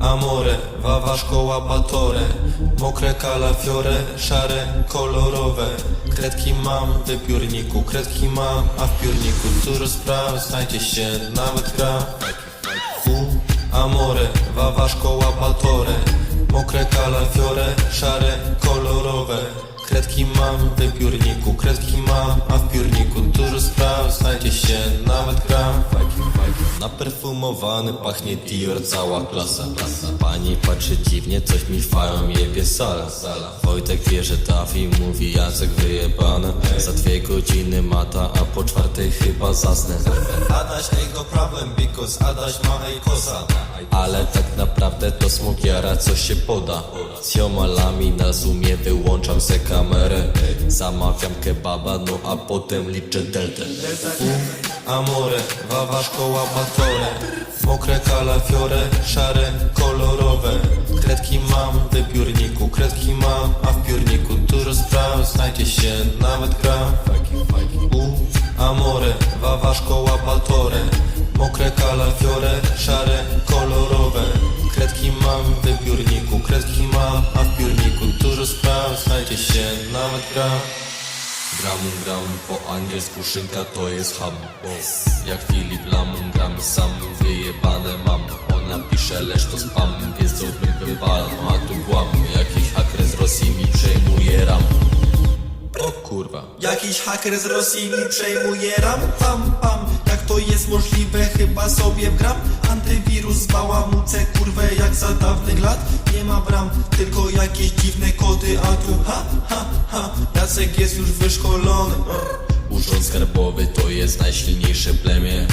Amore, wawa szkoła batore. Mokre kalafiore, szare, kolorowe. Kredki mam w wypiórniku, kredki mam, a w piórniku Dużo spraw, znajdzie się nawet gra. U, amore, wawa szkoła batore. Mokre kalafiore, szare, kolorowe. Kredki mam w wypiórniku, kredki mam, a w piórniku się nawet gra Naperfumowany pachnie Dior, cała klasa. Pani patrzy dziwnie, coś mi fają jebie sala. Wojtek wie, że trafi, mówi Jacek wyjebane. Za dwie godziny mata, a po czwartej chyba zasnę. Adaś ego problem, because Adaś ma ej kosa. Ale tak naprawdę to smogiara, co się poda. Z ziomalami na zoomie wyłączam se kamerę. Zamawiam kebaba, no a potem liczę deltę Amore, wawa szkoła batore Mokre kalafiore, szare, kolorowe. Kredki mam w wypiórniku, kredki mam, a w piórniku Dużo spraw, znajdzie się nawet gra. U, amore, wawa szkoła batore Mokre kalafiore, szare, kolorowe. Kredki mam w wypiórniku, kredki mam, a w piórniku Dużo spraw, znajdzie się nawet gra Gram, gram, po angielsku szynka to jest ham Jak Filip Lam, gram sam, wyjebane mam. Ona pisze, lecz to spam, więc to wywalam A tu głam, jakiś haker z Rosji mi przejmuje ram. O kurwa. Jakiś haker z Rosji mi przejmuje ram. Pam pam Jak to jest możliwe chyba sobie gram. Antywirus bałamuce kurwę jak za dawnych lat ma bram tylko jakieś dziwne kody A tu ha ha ha. Jacek jest już wyszkolony. Urząd skarbowy to jest najsilniejsze plemię.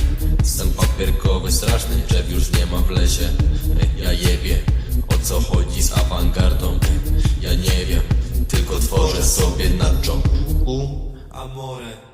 Stan papierkowy straszny, drzew już nie ma w lesie. Ja jebie, o co chodzi z awangardą. Ja nie wiem, tylko tworzę sobie nadczą U, amore